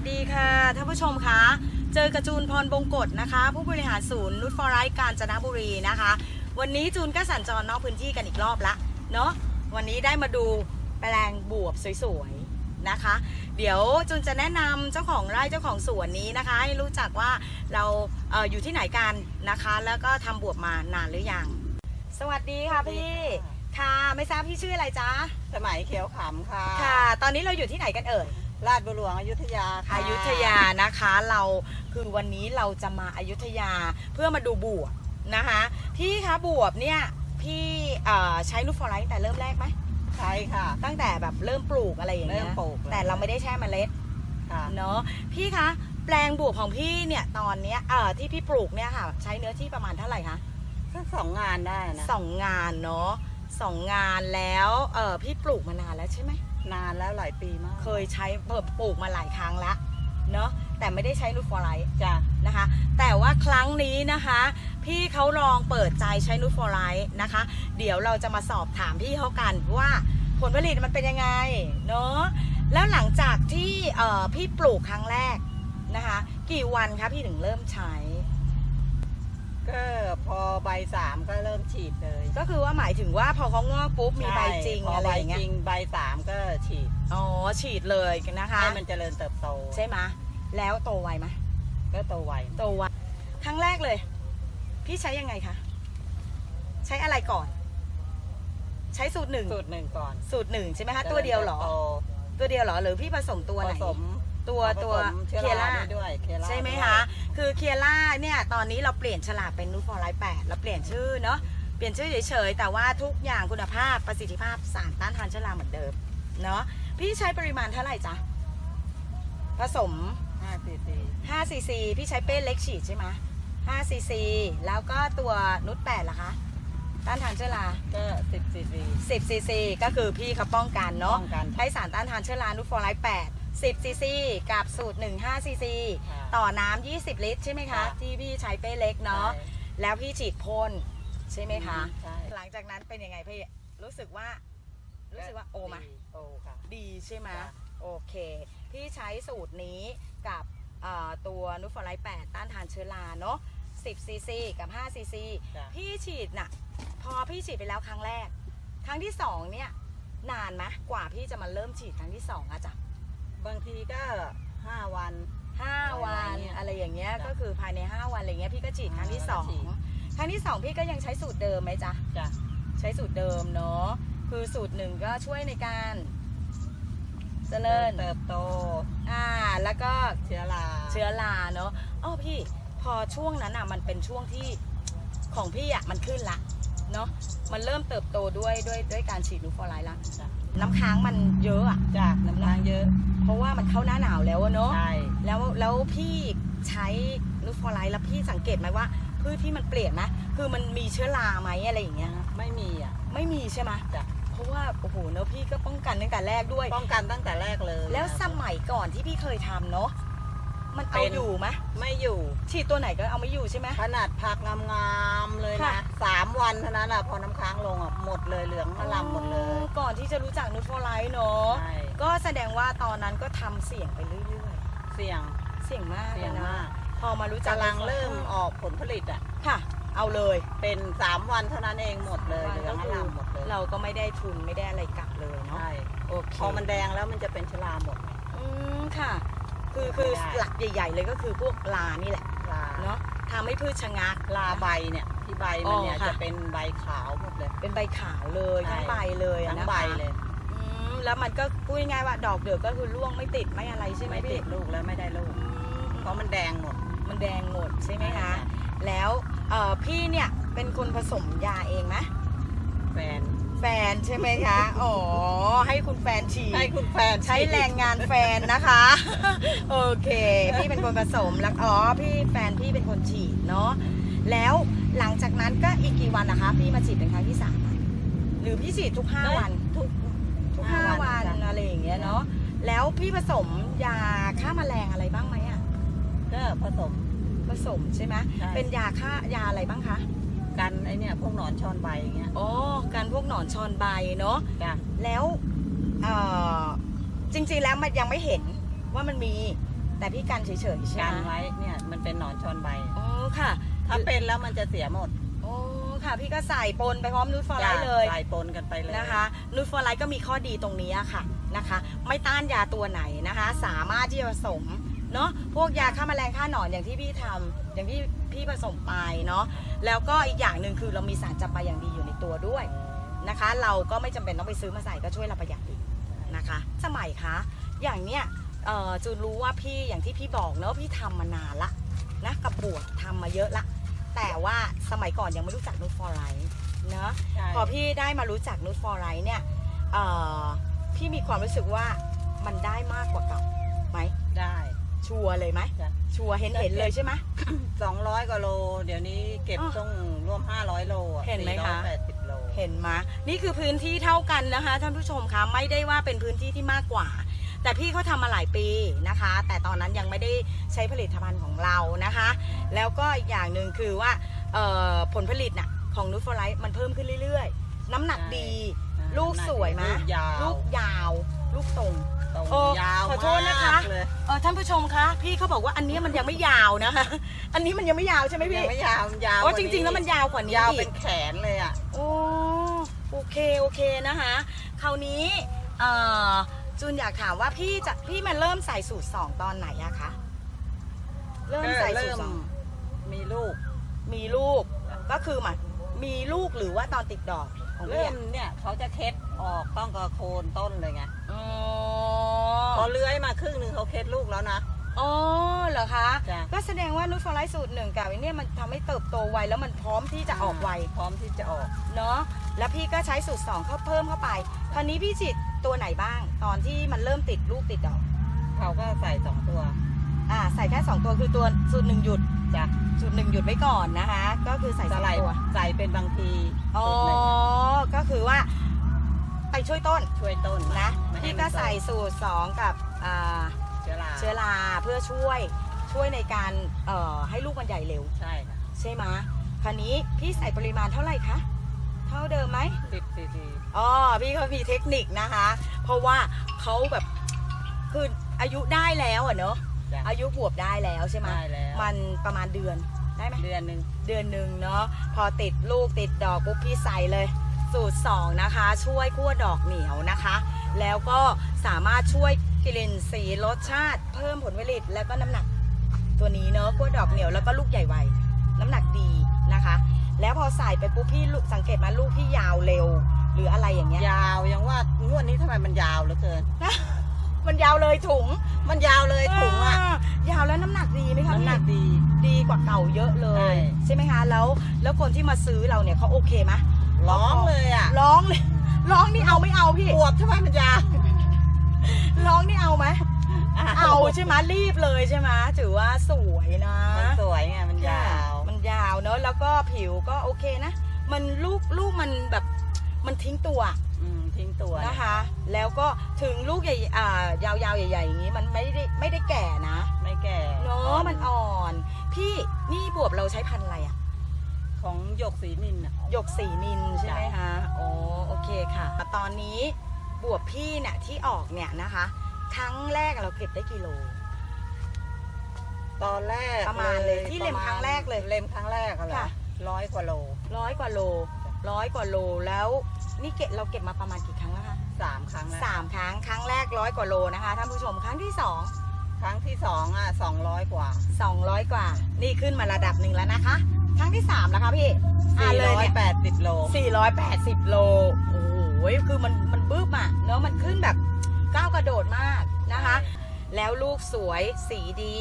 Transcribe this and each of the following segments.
สดีค่ะท่านผู้ชมคะเจอกระจูนพรบงกฎนะคะ ผู้บริหารศูนย์นุชฟอร์ไรท์กาญจนบุรีนะคะ วันนี้จูนก็สัญจรนอกพื้นที่กันอีกรอบละเนาะวันนี้ได้มาดูแปลงบวบสวยๆนะคะ เดี๋ยวจูนจะแนะนำเจ้าของไร่เจ้าของสวนนี้นะคะ ให้รู้จักว่าเราเอออยู่ที่ไหนกันนะคะ แล้วก็ทำบวบมานานหรือยังสวัสดีค่ะพี่ค่ะไม่ทราบพี่ชื่ออะไรจ๊ะสมัยเขียวขำค่ะค่ะ ตอนนี้เราอยู่ที่ไหนกันเอ่ย ลาดบุรหลวงอยุธยาค่ะ อยุธยานะคะเราคือวันนี้เราจะมาอายุธยาเพื่อมาดูบวบนะคะพี่คะบวบเนี่ยพี่เอ่อใช้นูตฟอร์ไลท์แต่เริ่มแรกไหมใช่ค่ะ ตั้งแต่แบบเริ่มปลูกอะไรอย่างเงี้ยเริ่มปลูกเลย แต่เราไม่ได้แช่เมล็ดค่ะเนาะพี่คะแปลงบวบของพี่เนี่ยตอนเนี้ยเอ่อที่พี่ปลูกเนี่ยค่ะ ใช้เนื้อที่ประมาณเท่าไหร่คะ สักสองงานได้นะสองงานเนาะสองงานแล้วเออพี่ปลูกมานานแล้วใช่ไหม นานแล้วหลายปีมาก เคยใช้เปิดปลูกมาหลายครั้งละเนาะแต่ไม่ได้ใช้นูตฟอร์ไลท์จ้ะนะคะ แต่ว่าครั้งนี้นะคะ พี่เขาลองเปิดใจใช้นูตฟอร์ไลท์นะคะ เดี๋ยวเราจะมาสอบถามพี่เขากันว่าผลผลิตมันเป็นยังไงเนาะแล้วหลังจากที่พี่ปลูกครั้งแรกนะคะ กี่วันคะพี่ถึงเริ่มใช้ ก็พอใบสามก็เริ่มฉีดเลยก็คือว่าหมายถึงว่าพอเขางอกปุ๊บมีใบจริงช่พอะไรอย่างใบเงี้จยริงใบสามก็ฉีดอ๋อฉีดเลยนะคะให้มันเจริญเติบโตใช่ไหมะแล้วโตไวไหมก็โตไวโตไวครั้งแรกเลย พี่ใช้ยังไงคะใช้อะไรก่อน ใช้สูตรหนึ่งสูตรหนึ่งก่อนสูตรหนึ่งใช่ไหมคะตัวเดียวเหรอจริญติบโตตัวเดียวเหรอหรือพี่ผสมตัวผไหนสม ตัวผตัวสมเชื้อเคียราร่าได้ด้วยเคล่าใช่ไหมด้วยคะ คือเคียร่าเนี่ยตอนนี้เราเปลี่ยนฉลากเป็นนูตฟอร์ไลท์แปดเราเปลี่ยนชื่อเนาะเปลี่ยนชื่อเฉยๆ แต่ว่าทุกอย่างคุณภาพประสิทธิภาพสารต้านทานเชื้อราเหมือนเดิมเนาะพี่ใช้ปริมาณเท่าไหร่จ๊ะผสมห้าซีซี5ซีซีพี่ใช้เป้เล็กฉีดใช่ไหม5ซีซีแล้วก็ตัวนุชแปดล่ะคะ ต้านทานเชื้อรา ก็สิบซีซี10ซีซีก็คือพี่เขาป้องกันเนาะป้องกัน ใช้สารต้านทานเชื้อรานูตฟอร์ไลท์8 10ซีซีกับสูตร 15ซีซีค่ะต่อน้ำ20 ลิตรใช่ไหมคะ ค่ะที่พี่ใช้เป้เล็กเนาะใช่แล้วพี่ฉีดพ่นใช่ไหมคะ ใช่ หลังจากนั้นเป็นยังไงพี่ รู้สึกว่า รู้สึกว่าโอไหม ดีโอค่ะ ดีใช่ไหมค่ะโอเค พี่ใช้สูตรนี้กับเอ่อตัวนูตฟอร์ไลท์8ต้านทานเชื้อราเนาะ10ซีซีกับ5ซีซีจ้ะพี่ฉีดน่ะ พอพี่ฉีดไปแล้วครั้งแรก ครั้งที่สองเนี่ย นานไหมกว่าพี่จะมาเริ่มฉีดครั้งที่สองอะจ้ะ บางทีก็ห้าวันห้าวันอะไรเงี้ยอะไรอย่างเงี้ยจ้ะก็คือภายใน 5 วันอะไรเงี้ยพี่ก็ฉีดครั้งที่สองฉีดครั้งที่สองพี่ก็ยังใช้สูตรเดิมไหมจ๊ะจ้ะใช้สูตรเดิมเนาะคือสูตรหนึ่งก็ช่วยในการเจริญเติบโตอ่าแล้วก็เชื้อราเชื้อราเนาะอ้อพี่พอช่วงนั้นอะมันเป็นช่วงที่ของพี่อะมันขึ้นละ เนาะมันเริ่มเติบโตด้วยด้วยด้วยการฉีดนูตฟอร์ไลท์ละจ้ะน้ำค้างมันเยอะอะจ้ะน้ำตาลเยอะ เพราะว่ามันเข้าหน้าหนาวแล้วอะเนาะใช่แล้วแล้วพี่ใช้นูตฟอร์ไลท์แล้วพี่สังเกตไหมว่าพืชที่มันเปลี่ยนนะคือมันมีเชื้อราไหมอะไรอย่างเงี้ยไม่มีอะไม่มีใช่ไหมจ้ะเพราะว่าโอ้โหเนอะพี่ก็ป้องกันตั้งแต่แรกด้วย ป้องกันตั้งแต่แรกเลย แล้วนะสมัยก่อนที่พี่เคยทำเนาะ มันเอาเป็นอยู่ไหมไม่อยู่ ฉีดตัวไหนก็เอาไม่อยู่ใช่ไหมขนาดผักงามๆเลยค่ะนะสามวันเท่านั้นอะพอน้ำค้างลงอะหมดเลยเหลืองอลามหมดเลยอ๋อก่อนที่จะรู้จักนูตฟอร์ไลท์เนาะ ใช่ ก็แสดงว่าตอนนั้นก็ทำเสี่ยงไปเรื่อยเสี่ยง ๆ เสี่ยงมากเสี่ยงนะ มาก พอมารู้จักกำลังนูตฟอเริ่มไลท์ออกผลผลิตอะ ค่ะ เอาเลยเป็นสามวันเท่านั้นเองหมดเลยวันเหลืองก็อคือลามหมดเลยเราก็ไม่ได้ทุนไม่ได้อะไรกลับเลยเนาะ ใช่โอเคพอมันแดงแล้วมันจะเป็นชราหมด อืมค่ะ คือคือไม่ได้หลักใหญ่ ๆ เลยก็คือพวกลานี่แหละลาเนาะทำให้พืชชะงัก ลาใบเนี่ยที่ใบมันเนี่ยอ๋อค่ะจะเป็นใบขาวหมดเลย เป็นใบขาวเลยใช่ทั้งใบเลยอะทั้งนะคะใบเลยอืมแล้วมันก็พูดง่ายๆว่าดอกเดือกก็คือร่วงไม่ติดไม่อะไรใช่ไหมไม่ติพี่ดลูกแล้วไม่ได้ลูกอืมเพราะมันแดงหมด มันแดงหมดใช่ไหมคะแล้วเอ่อพี่เนี่ยเป็นคนผสมยาเองไหมแฟน แฟนใช่ไหมคะ อ๋อ ให้คุณแฟนฉีดให้คุณแฟนใช้แรงงานแฟนนะคะ โอเค พี่เป็นคนผสมแล้ว อ๋อ พี่แฟนพี่เป็นคนฉีดเนาะ แล้วหลังจากนั้นก็อีกกี่วันนะคะ พี่มาฉีดเป็นครั้งที่สามอะหรือพี่ฉีดทุกห้าวันทุกทุกห้าวันจ้ะอะไรอย่างเงี้ยเนาะ แล้วพี่ผสมยาฆ่าแมลงอะไรบ้างไหมอะก็ผสมผสมใช่ไหมใช่เป็นยาฆ่ายาอะไรบ้างคะ กันไอเนี่ยพวกหนอนชอนใบอย่างเงี้ยอ๋อการพวกหนอนชอนใบเนาะจ้ะแล้วเอ่อจริงๆแล้วมันยังไม่เห็นว่ามันมีแต่พี่กันเฉยๆใช่กันไหมไว้เนี่ยมันเป็นหนอนชอนใบ อ๋อค่ะถ้าเป็นแล้วมันจะเสียหมดโอ้ค่ะ พี่ก็ใส่ปนไปพร้อมนูตฟอร์ไลท์เลยใส่ปนกันไปเลย นะคะนูตฟอร์ไลท์ก็มีข้อดีตรงนี้ค่ะนะคะ ไม่ต้านยาตัวไหนนะคะ สามารถที่จะผสมเนาะพวกยาฆ่าแมลงฆ่าหนอนอย่างที่พี่ทำอย่างที่พี่ผสมไปเนาะ แล้วก็อีกอย่างหนึ่งคือเรามีสารจับปาอย่างดีอยู่ในตัวด้วยนะคะ เราก็ไม่จำเป็นต้องไปซื้อมาใส่ก็ช่วยเราประหยัดอีกนะคะ สมัยคะอย่างเนี้ยเอ่อจูนรู้ว่าพี่อย่างที่พี่บอกเนาะพี่ทำมานานละนะกับบวกทำมาเยอะละแต่ว่าสมัยก่อนยังไม่รู้จักนูตฟอร์ไลท์เนาะใช่พอพี่ได้มารู้จักนูตฟอร์ไลท์เนี่ยเอ่อพี่มีความรู้สึกว่ามันได้มากกว่าเก่าไหมได้ ชัวร์เลยไหมจ้ะ ชัวร์เห็นเห็นเลยใช่ไหม200กว่าโล เดี๋ยวนี้เก็บอ้อต้องร่วม500โลอะเห็นไหมคะ480โล เห็นไหมนี่คือพื้นที่เท่ากันนะคะท่านผู้ชมคะไม่ได้ว่าเป็นพื้นที่ที่มากกว่า แต่พี่เขาทำมาหลายปีนะคะ แต่ตอนนั้นยังไม่ได้ใช้ผลิตภัณฑ์ของเรานะคะ แล้วก็อีกอย่างหนึ่งคือว่าเอ่อผลผลิตน่ะของนูตฟอร์ไลท์มันเพิ่มขึ้นเรื่อยๆ น้ำหนักดี ลูกสวยไหม ลูกยาว ลูกยาว ลูกตรง ตรงโอ้ยาวขอโทษนะคะ มากเลยเออท่านผู้ชมคะ พี่เขาบอกว่าอันนี้มันยังไม่ยาวนะคะ อันนี้มันยังไม่ยาวใช่ไหมพี่ยังไม่ยาวมันยาวโอ้กาจริง ๆ แล้วมันยาวกว่านี้ยาวอีเป็กนแขนเลยอะ โอ้โอเคโอเคนะคะ คราวนี้เอ่อจูนอยากถามว่าพี่จะพี่มาเริ่มใส่สูตรสองตอนไหนอะคะเริ่มใส่สูตรสองมีลูก มีลูกก็คือหมามีลูกหรือว่าตอนติดดอกของพี่เริ่มอะเนี่ยเขาจะเคล็ดออกต้องกระโคนต้นเลยไง อ๋อ พอเลื้อยมาครึ่งหนึ่งเขาเคล็ดลูกแล้วนะ อ๋อเหรอคะ จ้ะ ก็แสดงว่านูตฟอร์ไลท์สูตรหนึ่งกับไอ้เนี่ยมันทำให้เติบโตไวแล้วมันพร้อมที่จะออกไวพร้อมที่จะออก เนาะแล้วพี่ก็ใช้สูตรสองเข้าเพิ่มเข้าไปคราวนี้พี่ฉีดตัวไหนบ้าง ตอนที่มันเริ่มติดลูกติดดอกเขาก็ใส่สองตัวอ่าใส่แค่สองตัวคือตัวสูตรหนึ่งหยุดจ้ะสูตรหนึ่งหยุดไว้ก่อนนะคะ ก็คือใส่สสองไลด์ตัวใส่เป็นบางทีอ๋อสูตรหนึ่งก็คือว่าไป ช่วยต้นช่วยต้นนะไม่ให้พี่มันก็ใส่สูตรสองกับอ่าเชื้อราเชื้อราเพื่อช่วยช่วยในการเอ่อให้ลูกมันใหญ่เร็ว ใช่ค่ะใช่ไหมะคราวนี้พี่ใส่ปริมาณเท่าไหร่คะเท่าเดิมไหมสิบซีซีอ๋อพี่เขามีเทคนิคนะคะ เพราะว่าเขาแบบคืออายุได้แล้วอะเนาะจ้ะอายุบวบได้แล้วใช่ไหมได้แล้วมันประมาณเดือนได้ไหมเดือนหนึ่งเดือนหนึ่งเนาะพอติดลูกติดดอกปุ๊บพี่ใส่เลย สูตร 2 นะคะ ช่วยคั่วดอกเหนียวนะคะ แล้วก็สามารถช่วยกลิ่นสีรสชาติ เพิ่มผลผลิตแล้วก็น้ำหนักตัวนี้เนาะคั่วดอกเหนียวแล้วก็ลูกใหญ่ไวน้ำหนักดีนะคะ แล้วพอใส่ไปปุ๊บพี่ลูกสังเกตมาลูกพี่ยาวเร็ว หรืออะไรอย่างเงี้ยยาวยังว่างวดนี้ทำไมมันยาวเหลือเกิน มันยาวเลยถุงมันยาวเลยถุงอะายาวแล้วน้ำหนักดีไหมคะน้ำหนักพี่ดีดีกว่าเก่าเยอะเลยใช่ใช่ไหมคะแล้วแล้วคนที่มาซื้อเราเนี่ยเขาโอเคไหม ร้องเลยอะร้องเลยร้องนี่เอาไม่เอาพี่อวบทำไมมันยาวร้องนี่เอาไหมเอาใช่ไหมรีบเลยใช่ไหมถือว่าสวยนะมันสวยไงมันยาว มันยาวเนอะแล้วก็ผิวก็โอเคนะ มันลูกลูกมันแบบมันทิ้งตัวอืมทิ้งตัวนะคะ แล้วก็ถึงลูกใหญ่อ่ายาวๆใหญ่ๆอย่างนี้มันไม่ได้ไม่ได้แก่นะ ไม่แก่เนาะมันอ่อน พี่นี่บวบเราใช้พันธุ์อะไรอะ ของหยกสีนินอะ หยกสีนินใช่ไหมจ้ะคะโอ้โอเคค่ะ ตอนนี้บวบพี่เนี่ยที่ออกเนี่ยนะคะ ครั้งแรกเราเก็บได้กี่โล ตอนแรกประมาณเลยที่เล็มปะาณครั้งแรกเลยเล็มครั้งแรกอะเหรอค่ะ ร้อยกว่าโลร้อยกว่าโลร้อยกว่าโลแล้วนี่เก็บเราเก็บมาประมาณกี่ครั้งแล้วคะสามครั้งแล้วสามครั้งครั้งแรกร้อยกว่าโลนะคะท่านผู้ชมครั้งที่สองครั้งที่สองอะสองร้อยกว่า สองร้อยกว่า นี่ขึ้นมาระดับหนึ่งแล้วนะคะ ครั้งที่สามแล้วคะพี่อ่าสี่เลยร้อยเนี่ยแปดสิบโล 480 โล โอ้โหคือมันมันบึ้มอะเนาะมันขึ้นแบบก้าวกระโดดมากนะคะ แล้วลูกสวยสีดี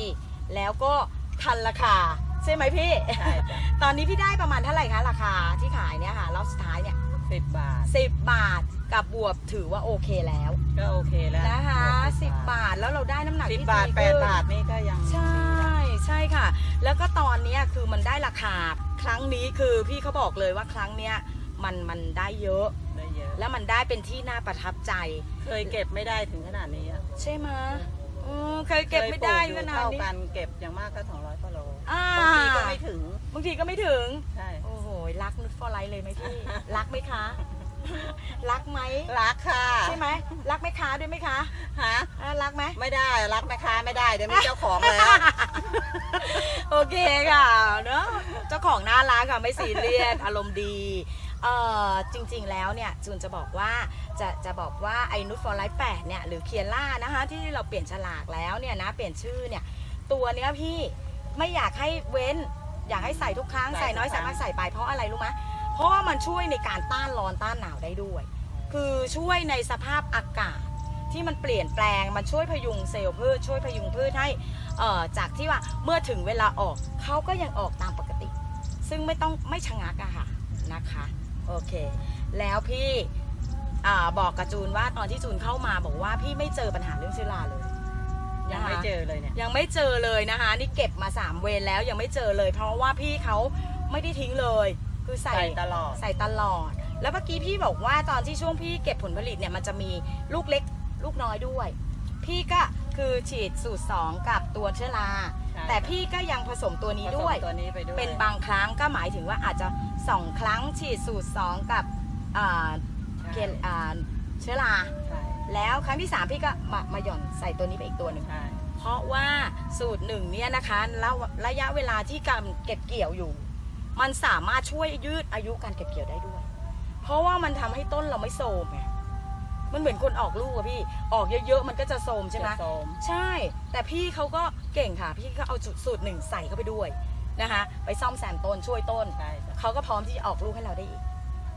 แล้วก็ทันราคา ใช่ไหมพี่ ใช่จ้ะ ตอนนี้พี่ได้ประมาณเท่าไหร่คะราคาที่ขายเนี่ยค่ะรอบสุดท้ายเนี่ยสิบบาท10บาทกับบวบถือว่าโอเคแล้วก็โอเคแล้วนะคะสิ10บาทแล้วเราได้น้ำหนักสิบที่บาท ดีแปดขึ้นบาทนี่ก็ยัง ใช่ ใช่ค่ะ แล้วก็ตอนเนี้ยคือมันได้ราคาครั้งนี้คือพี่เขาบอกเลยว่าครั้งเนี้ยมันมันได้เยอะ ได้เยอะแล้วมันได้เป็นที่น่าประทับใจ เคยเก็บไม่ได้ถึงขนาดนี้อะใช่ไหมอืมเคยเก็บไม่ได้เคยปลูขอยู่นาดเท่านี้กันเก็บอย่างมากก็สองร้อยกว่าโลอ่าบางทีก็ไม่ถึงบางทีก็ไม่ถึง ใช่โอ้โห รักนุชฟอร์ไลท์เลยไหมพี่ รักไหมคะ รักไหมรักค่ะใช่ไหมรักแม่ค้าด้วยไหมคะ ฮะ อะรักไหม ไม่ได้รักแม่ค้าไม่ได้เดี๋ยวมีเจ้าของแล้ว โอเคค่ะเนอะเจ้าของน่ารักค่ะไม่ซีเรียสอารมณ์ดีเอ่อจริงๆแล้วเนี่ยจูนจะบอกว่าจะจะบอกว่าไอ้นุชฟอร์ไลท์แเนี่ยหรือเคียร่านะคะที่เราเปลี่ยนฉลากแล้วเนี่ยนะเปลี่ยนชื่อเนี่ยตัวเนี้ยพี่ไม่อยากให้เว้น อยากให้ใส่ทุกครั้งใส่ใส่น้อยทุกครั้สางมารถใส่ไปเพราะอะไรรู้ไหมเพราะว่ามันช่วยในการต้านร้อนต้านหนาวได้ด้วย คือช่วยในสภาพอากาศ ที่มันเปลี่ยนแปลงมันช่วยพยุงเซลล์พืชช่วยพยุงพืชให้เอ่อจากที่ว่าเมื่อถึงเวลาออกเขาก็ยังออกตามปกติ ซึ่งไม่ต้องไม่ชะงักอะค่ะนะคะโอเค แล้วพี่อาบอกกับจูนว่าตอนที่จูนเข้ามาบอกว่าพี่ไม่เจอปัญหาเรื่องเชื้อราเลยยังไม่นะคะเจอเลยเนี่ยยังไม่เจอเลยนะคะ นี่เก็บมา 3 เวรแล้วยังไม่เจอเลย เพราะว่าพี่เขาไม่ได้ทิ้งเลย คือใส่ใส่ตลอดใส่ตลอด แล้วเมื่อกี้พี่บอกว่าตอนที่ช่วงพี่เก็บผลผลิตเนี่ยมันจะมีลูกเล็ก ลูกน้อยด้วย พี่ก็คือฉีดสูตร 2 กับตัวเชื้อรา ใช่ แต่พี่ก็ยังผสมตัวนี้ด้วย ผสมตัวนี้ไปด้วยเป็นบางครั้งก็หมายถึงว่าอาจจะ 2 ครั้งฉีดสูตร 2 กับอ่าใช่เกลอ่าเชื้อรา ใช่แล้วครั้งที่ 3 พี่ก็มามาหย่อนใส่ตัวนี้ไปอีกตัวหนึ่ง ใช่ เพราะว่าสูตรหนึ่งเนี่ยนะคะแล้วระยะเวลาที่การเก็บเกี่ยวอยู่ มันสามารถช่วยยืดอายุการเก็บเกี่ยวได้ด้วย เพราะว่ามันทำให้ต้นเราไม่โทรมไง มันเหมือนคนออกลูกอะพี่ ออกเยอะๆ มันก็จะโทรมใช่ไหมจะโทรม ใช่ แต่พี่เขาก็เก่งค่ะ พี่ก็เอาสูตรหนึ่งใส่เข้าไปด้วยนะคะ ไปซ่อมแซมต้นช่วยต้น ใช่จ้ะ เขาก็พร้อมที่จะออกลูกให้เราได้อีก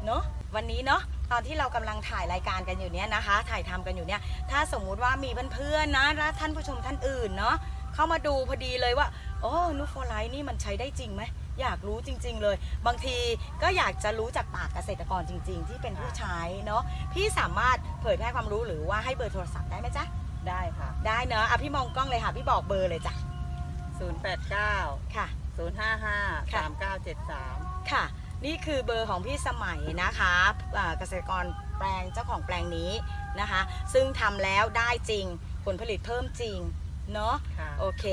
เนอะวันนี้เนาะตอนที่เรากำลังถ่ายรายการกันอยู่เนี้ยนะคะ ถ่ายทำกันอยู่เนี้ยถ้าสมมุติว่ามีเพื่อนๆนะและท่านผู้ชมท่านอื่นเนาะเข้ามาดูพอดีเลยว่าโอ้นูฟอร์ไลท์นี่มันใช้ได้จริงไหม อยากรู้จริง ๆ เลย บางทีก็อยากจะรู้จากปากเกษตรกรจริง ๆ ที่เป็นผู้ใช้เนาะพี่สามารถเผยแพร่ความรู้หรือว่าให้เบอร์โทรศัพท์ได้ไหมจ๊ะได้ค่ะ ได้เนอะอะพี่มองกล้องเลยค่ะ พี่บอกเบอร์เลยจ้ะ089 ค่ะ 055 ค่ะ 3973 ค่ะ นี่คือเบอร์ของพี่สมัยนะคะอ่าเกษตรกรแปลงเจ้าของแปลงนี้นะคะ ซึ่งทำแล้วได้จริงผลผลิตเพิ่มจริง เนาะค่ะ โอเค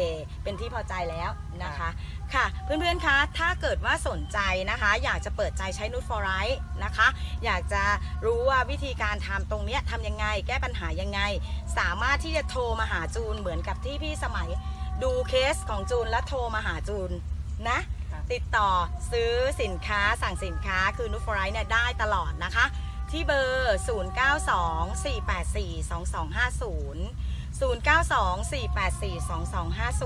เป็นที่พอใจแล้วนะคะ ค่ะ เพื่อนๆ คะ ถ้าเกิดว่าสนใจนะคะ อยากจะเปิดใจใช้นูตฟอร์ไรท์นะคะ อยากจะรู้ว่าวิธีการทำตรงเนี้ยทำยังไง แก้ปัญหายังไง สามารถที่จะโทรมาหาจูนเหมือนกับที่พี่สมัยดูเคสของจูนแล้วโทรมาหาจูนนะ ค่ะ ติดต่อซื้อสินค้าสั่งสินค้าคือนูตฟอร์ไรท์เนี่ยได้ตลอดนะคะ ที่เบอร์ 0924842250